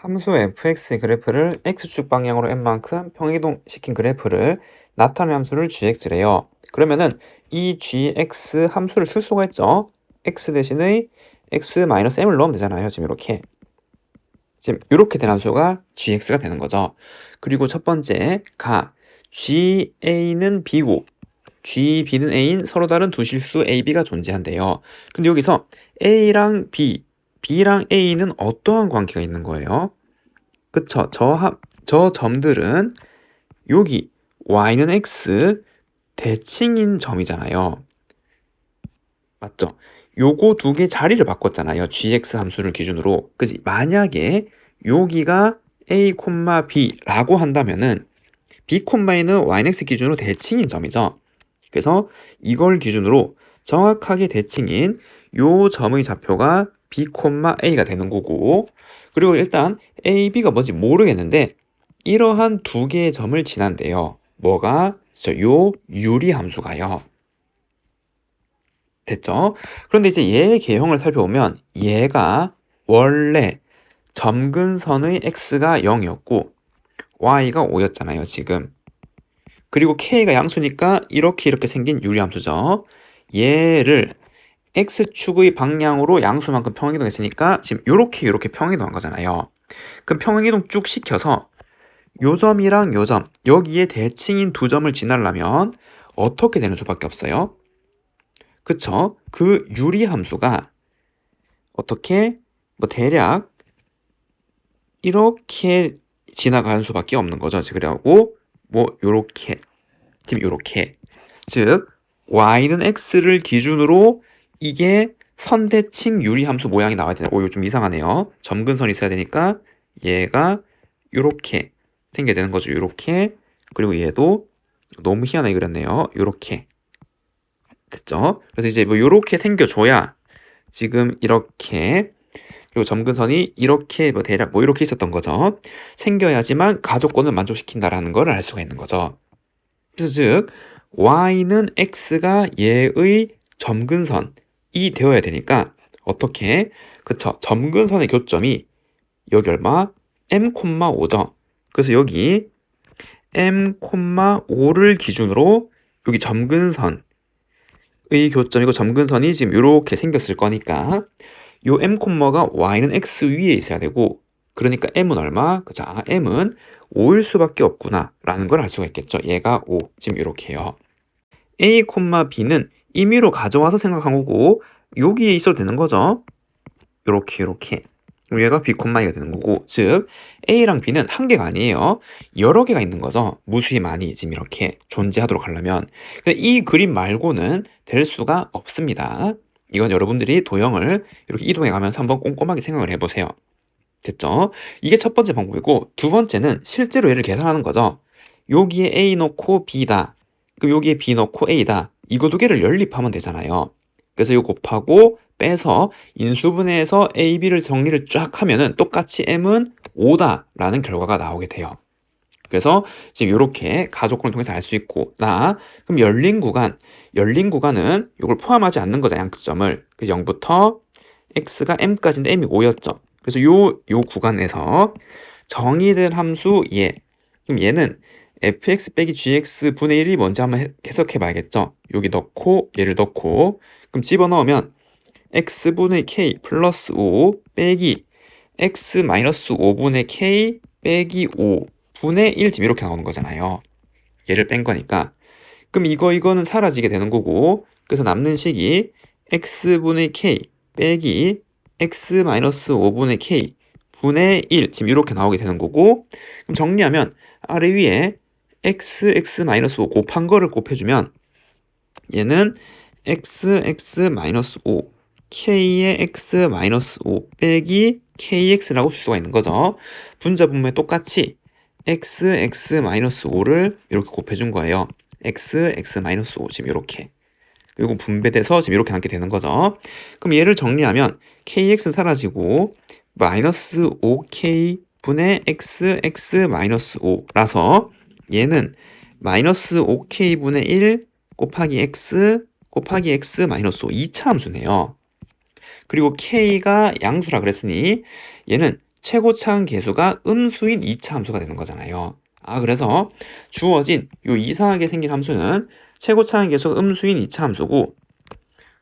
함수 fx의 그래프를 x축 방향으로 n만큼 평이동시킨 그래프를 나타낸 함수를 gx래요. 그러면은 이 gx 함수를 쓸 수가 있죠. x 대신의 x-m을 넣으면 되잖아요. 지금 이렇게. 지금 이렇게 된 함수가 gx가 되는 거죠. 그리고 첫 번째 가 ga는 b고 g, b는 a인 서로 다른 두 실수 a, b가 존재한대요. 근데 여기서 a랑 b, b랑 a는 어떠한 관계가 있는 거예요? 그쵸? 저, 합, 저 점들은 여기 y는 x 대칭인 점이잖아요. 맞죠? 요거 두 개 자리를 바꿨잖아요. gx 함수를 기준으로. 그지? 만약에 여기가 a, b라고 한다면은 b, a는 y는 x 기준으로 대칭인 점이죠. 그래서 이걸 기준으로 정확하게 대칭인 요 점의 좌표가 b, a가 되는 거고 그리고 일단 a, b가 뭔지 모르겠는데 이러한 두 개의 점을 지난대요. 뭐가? 요 유리 함수가요. 됐죠? 그런데 이제 얘의 개형을 살펴보면 얘가 원래 점근선의 x가 0이었고 y가 5였잖아요, 지금. 그리고 k가 양수니까 이렇게 이렇게 생긴 유리함수죠. 얘를 x축의 방향으로 양수만큼 평행이동했으니까 지금 이렇게 이렇게 평행이동한 거잖아요. 그럼 평행이동 쭉 시켜서 요 점이랑 요 점, 여기에 대칭인 두 점을 지나려면 어떻게 되는 수밖에 없어요? 그쵸? 그 유리함수가 어떻게 뭐 대략 이렇게 지나가는 수밖에 없는 거죠. 그래갖고 뭐 요렇게 지금 요렇게 즉 y는 x를 기준으로 이게 선대칭 유리함수 모양이 나와야 되나? 오, 이거 좀 이상하네요. 점근선이 있어야 되니까 얘가 요렇게 생겨야 되는 거죠. 요렇게 그리고 얘도 너무 희한하게 그렸네요. 요렇게 됐죠? 그래서 이제 뭐 요렇게 생겨줘야 지금 이렇게 그리고 점근선이 이렇게 뭐 대략 뭐 이렇게 있었던 거죠. 생겨야지만 가족권을 만족시킨다라는 걸 알 수가 있는 거죠. 그래서 즉 y는 x가 얘의 점근선 이 되어야 되니까 어떻게 그쵸 점근선의 교점이 여기 얼마 m,5죠. 그래서 여기 m,5를 기준으로 여기 점근선의 교점이고 점근선이 지금 이렇게 생겼을 거니까 요 m, 가 y는 x 위에 있어야 되고 그러니까 m은 얼마? 그죠? 아, m은 5일 수밖에 없구나 라는 걸 알 수가 있겠죠. 얘가 5, 지금 이렇게요. a, b는 임의로 가져와서 생각한 거고 여기에 있어도 되는 거죠. 이렇게 이렇게 얘가 b, 이가 되는 거고 즉 a랑 b는 한 개가 아니에요. 여러 개가 있는 거죠. 무수히 많이 지금 이렇게 존재하도록 하려면 이 그림 말고는 될 수가 없습니다. 이건 여러분들이 도형을 이렇게 이동해 가면서 한번 꼼꼼하게 생각을 해보세요. 됐죠? 이게 첫 번째 방법이고 두 번째는 실제로 얘를 계산하는 거죠. 여기에 A 넣고 B다. 그럼 여기에 B 넣고 A다. 이거 두 개를 연립하면 되잖아요. 그래서 이거 곱하고 빼서 인수분해해서 A, B를 정리를 쫙 하면은 똑같이 M은 5다라는 결과가 나오게 돼요. 그래서 지금 이렇게 가족권을 통해서 알 수 있고 나 그럼 열린 구간 열린 구간은 이걸 포함하지 않는 거죠 양극점을 그래서 0부터 x가 m까지인데 m이 5였죠 그래서 요 요 구간에서 정의된 함수 얘 그럼 얘는 fx 빼기 gx 분의 1이 뭔지 한번 해석해 봐야겠죠 여기 넣고 얘를 넣고 그럼 집어넣으면 x분의 k 플러스 5 빼기 x 마이너스 5분의 k 빼기 5 분의 1 지금 이렇게 나오는 거잖아요. 얘를 뺀 거니까. 그럼 이거 이거는 사라지게 되는 거고 그래서 남는 식이 x분의 k 빼기 x 마이너스 5분의 k 분의 1 지금 이렇게 나오게 되는 거고 그럼 정리하면 아래 위에 x x 마이너스 5 곱한 거를 곱해주면 얘는 x x 마이너스 5 k의 x 마이너스 5 빼기 kx라고 쓸 수가 있는 거죠. 분자 분모에 똑같이 x, x-5를 이렇게 곱해준 거예요. x, x-5 지금 이렇게. 그리고 분배돼서 지금 이렇게 남게 되는 거죠. 그럼 얘를 정리하면 kx는 사라지고 마이너스 5k 분의 x, x-5라서 얘는 마이너스 5k 분의 1 곱하기 x 곱하기 x 마이너스 5 2차 함수네요. 그리고 k가 양수라 그랬으니 얘는 최고 차항 계수가 음수인 2차 함수가 되는 거잖아요. 아, 그래서 주어진 요 이상하게 생긴 함수는 최고 차항 계수가 음수인 2차 함수고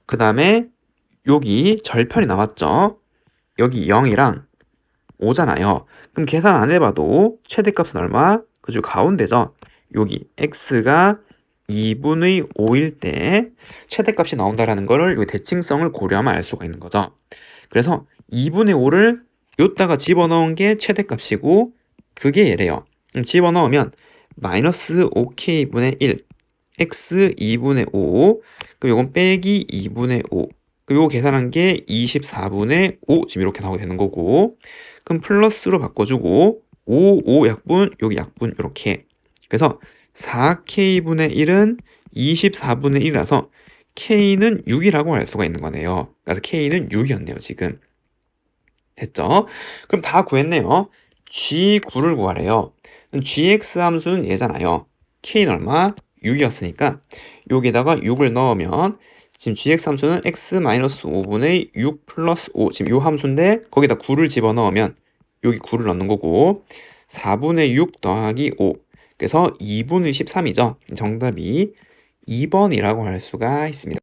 그 다음에 여기 절편이 나왔죠. 여기 0이랑 5잖아요. 그럼 계산 안 해봐도 최대값은 얼마? 그중 가운데죠. 여기 x가 2분의 5일 때 최대값이 나온다라는 거를 이 대칭성을 고려하면 알 수가 있는 거죠. 그래서 2분의 5를 요다가 집어넣은 게 최대값이고 그게 얘래요. 집어넣으면 마이너스 5k분의 1 x 2분의 5 그럼 요건 빼기 2분의 5 그럼 요거 계산한 게 24분의 5 지금 이렇게 나오게 되는 거고 그럼 플러스로 바꿔주고 5, 5 약분 여기 약분 이렇게 그래서 4k분의 1은 24분의 1이라서 k는 6이라고 할 수가 있는 거네요. 그래서 k는 6이었네요, 지금. 됐죠? 그럼 다 구했네요. g9를 구하래요. gx 함수는 얘잖아요. k는 얼마? 6이었으니까 여기다가 6을 넣으면 지금 gx 함수는 x-5분의 6 플러스 5 지금 요 함수인데 거기다 9를 집어넣으면 여기 9를 넣는 거고 4분의 6 더하기 5 그래서 2분의 13이죠. 정답이 2번이라고 할 수가 있습니다.